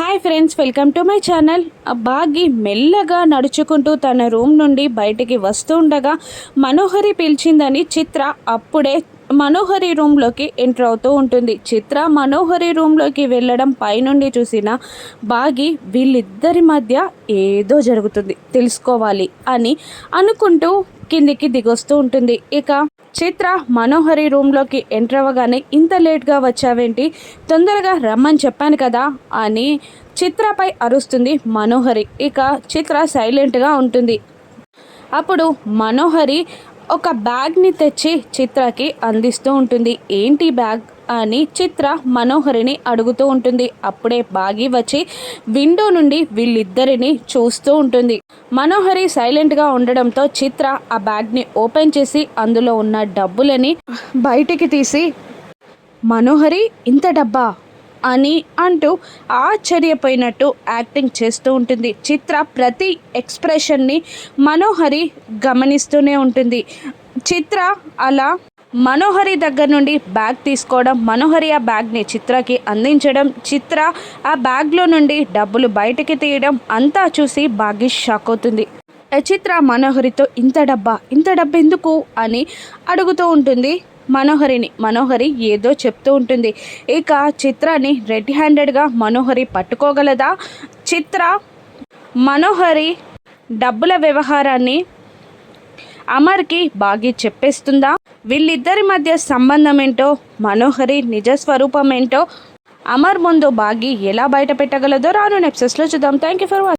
Hi friends welcome to my channel. బాగి మెల్లగా నడుచుకుంటూ తన రూమ్ నుండి బయటికి వస్తూ ఉండగా మనోహరి పిలిచిందని చిత్ర అప్పుడే మనోహరి రూమ్లోకి ఎంటర్ అవుతూ ఉంటుంది. చిత్ర మనోహరి రూమ్లోకి వెళ్ళడం పైనుండి చూసిన బాగి వీళ్ళిద్దరి మధ్య ఏదో జరుగుతుంది తెలుసుకోవాలి అని అనుకుంటూ కిందికి దిగొస్తూ ఉంటుంది. ఇక చిత్ర మనోహరి రూమ్లోకి ఎంటర్ అవ్వగానే ఇంత లేట్గా వచ్చావేంటి? తొందరగా రమ్మని చెప్పాను కదా అని చిత్రపై అరుస్తుంది మనోహరి. ఇక చిత్ర సైలెంట్గా ఉంటుంది. అప్పుడు మనోహరి ఒక బ్యాగ్ని తెచ్చి చిత్రకి అందిస్తూ ఉంటుంది. ఏంటి బ్యాగ్? అని చిత్ర మనోహరిని అడుగుతూ ఉంటుంది. అప్పుడే బాగి వచ్చి విండో నుండి వీళ్ళిద్దరిని చూస్తూ ఉంటుంది. మనోహరి సైలెంట్గా ఉండడంతో చిత్ర ఆ బ్యాగ్ని ఓపెన్ చేసి అందులో ఉన్న డబ్బులని బయటికి తీసి మనోహరి ఇంత డబ్బా? అని అంటూ ఆశ్చర్యపోయినట్టు యాక్టింగ్ చేస్తూ ఉంటుంది. చిత్ర ప్రతి ఎక్స్ప్రెషన్ని మనోహరి గమనిస్తూనే ఉంటుంది. చిత్ర అలా మనోహరి దగ్గర నుండి బ్యాగ్ తీసుకోవడం మనోహరి ఆ బ్యాగ్ని చిత్రకి అందించడం చిత్ర ఆ బ్యాగ్లో నుండి డబ్బులు బయటకి తీయడం అంతా చూసి బాగా షాక్ అవుతుంది. చిత్ర మనోహరితో ఇంత డబ్బా? ఇంత డబ్బు ఎందుకు అని అడుగుతూ ఉంటుంది. మనోహరిని మనోహరి ఏదో చెప్తూ ఉంటుంది. ఇక చిత్రాన్ని రెడ్ హ్యాండెడ్గా మనోహరి పట్టుకోగలదా? చిత్ర మనోహరి డబ్బుల వ్యవహారాన్ని అమర్కి బాగి చెప్పేస్తుందా? వీళ్ళిద్దరి మధ్య సంబంధం ఏంటో మనోహరి నిజ స్వరూపం ఏంటో అమర్ ముందు బాగి ఎలా బయట పెట్టగలదో రాను నెప్సెస్లో చూద్దాం. Thank you for watching